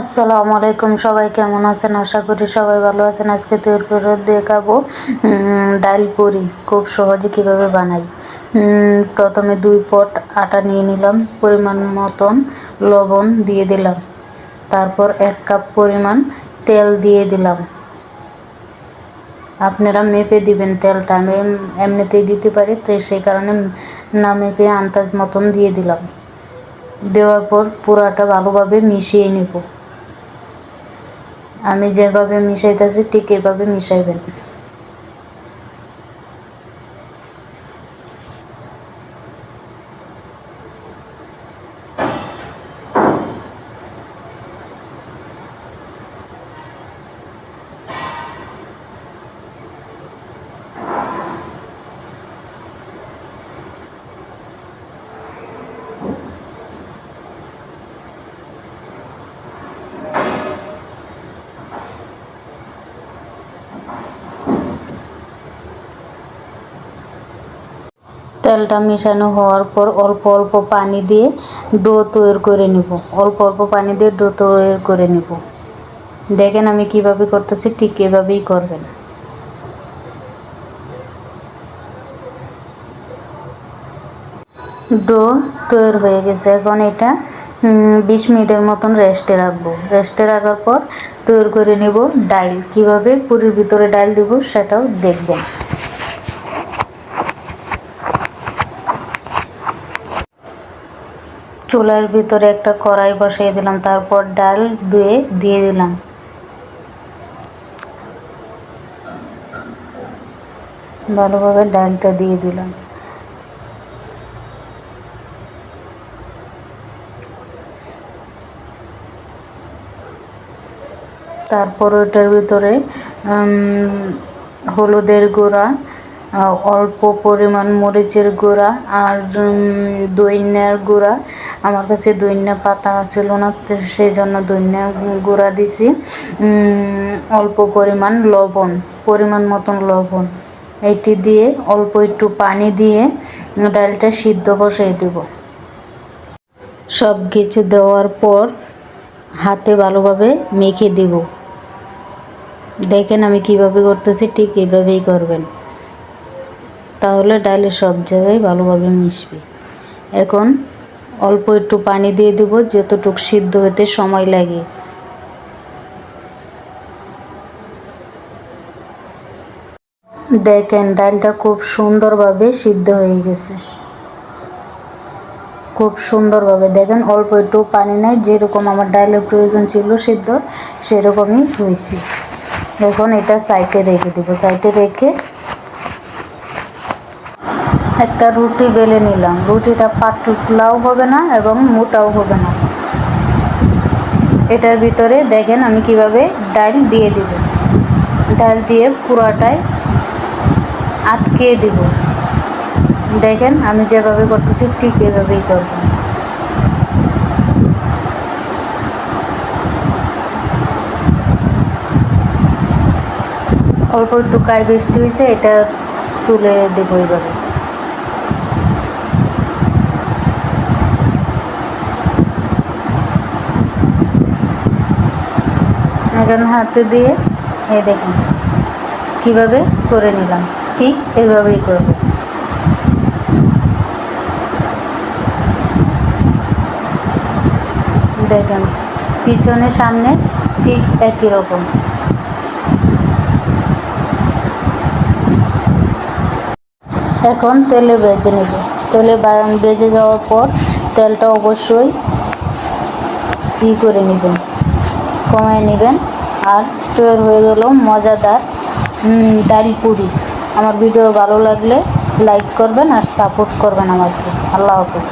আসসালামু আলাইকুম, সবাই কেমন আছেন? আশা করি সবাই ভালো আছেন। আজকে তৈরি করে দেখাবো ডাল পুরি, খুব সহজে কীভাবে বানাই। প্রথমে দুই পট আটা নিয়ে নিলাম, পরিমাণ মতন লবণ দিয়ে দিলাম। তারপর এক কাপ পরিমাণ তেল দিয়ে দিলাম। আপনারা মেপে দিবেন তেলটা, আমি এমনিতেই দিতে পারি, তো সেই কারণে না মেপে আন্দাজ মতন দিয়ে দিলাম। দেওয়ার পর পুরাটা ভালোভাবে মিশিয়ে নেব। আমি যেভাবে মিশাইতেছি ঠিক এভাবে মিশাইবেন। তেলটা মেশানো হওয়ার পর অল্প অল্প পানি দিয়ে ডো তৈরি করে নিব। অল্প অল্প পানি দিয়ে ডো তৈরি করে নিব। দেখেন আমি কীভাবে করতেছি, ঠিক এভাবেই করবেন। ডো তৈরি হয়ে গেছে। এখন এটা বিশ মিনিটের মতন রেস্টে রাখব। রেস্টে রাখার পর তৈরি করে নেব ডাইল। কীভাবে পুরীর ভিতরে ডাইল দিব সেটাও দেখবেন। চুলার ভিতরে একটা কড়াই বসিয়ে দিলাম তারপর ডাল ধুয়ে দিয়ে দিলাম। ভালোভাবে ডালটা দিয়ে দিলাম। তারপর ওটার ভিতরে হলুদের গুঁড়া অল্প পরিমাণ মরিচের গুঁড়া আর উম, দইন্যার গুঁড়া আমার কাছে দইন্যা পাতা ছিল না সেই জন্য দইন্যা গুঁড়া দিছি। অল্প পরিমাণ লবণ, পরিমাণ মতন লবণ। এটি দিয়ে অল্প একটু পানি দিয়ে ডালটা সিদ্ধ বসাই দেব। সব কিছু দেওয়ার পর হাতে ভালোভাবে মেখে দেব। দেখেন আমি কীভাবে করতেছি, ঠিক এইভাবেই করবেন। তাহলে ডালে সব জায়গায় ভালোভাবে মিশবে। এখন অল্প একটু পানি দিয়ে দেব, যতটুকু সিদ্ধ হতে সময় লাগে। দেখেন, ডালটা খুব সুন্দরভাবে সিদ্ধ হয়ে গেছে। খুব সুন্দরভাবে দেখেন, অল্প একটু পানি নেই, যেরকম আমার ডালের প্রয়োজন ছিল সিদ্ধ, সেরকমই হয়েছে। এখন এটা সাইডে রেখে দেবো, সাইডে রেখে একটা রুটি বেলে নিলাম। রুটিটা পাতলাও হবে না এবং মোটাও হবে না। এটার ভিতরে দেখেন আমি কীভাবে ডাল দিয়ে দিব। ডাল দিয়ে পুরাটাই আটকে দিব। দেখেন আমি যেভাবে করতেছি ঠিক এভাবেই করব। অল্প একটু কায় বৃষ্টি হয়েছে এটা তুলে দেবো এইভাবে এখন হাতে দিয়ে এ দেখুন, কীভাবে করে নিলাম, ঠিক এইভাবেই করব। দেখেন, পিছনে সামনে ঠিক একই রকম। এখন তেলে বেজে নেব। তেলে বেজে যাওয়ার পর তেলটা অবশ্যই ই করে নেবেন। কমায় নেবেন। আর তৈরি হয়ে গেল মজাদার ডাল পুরি। আমার ভিডিও ভালো লাগলে লাইক করবেন আর সাপোর্ট করবেন আমাকে। আল্লাহ হাফেজ।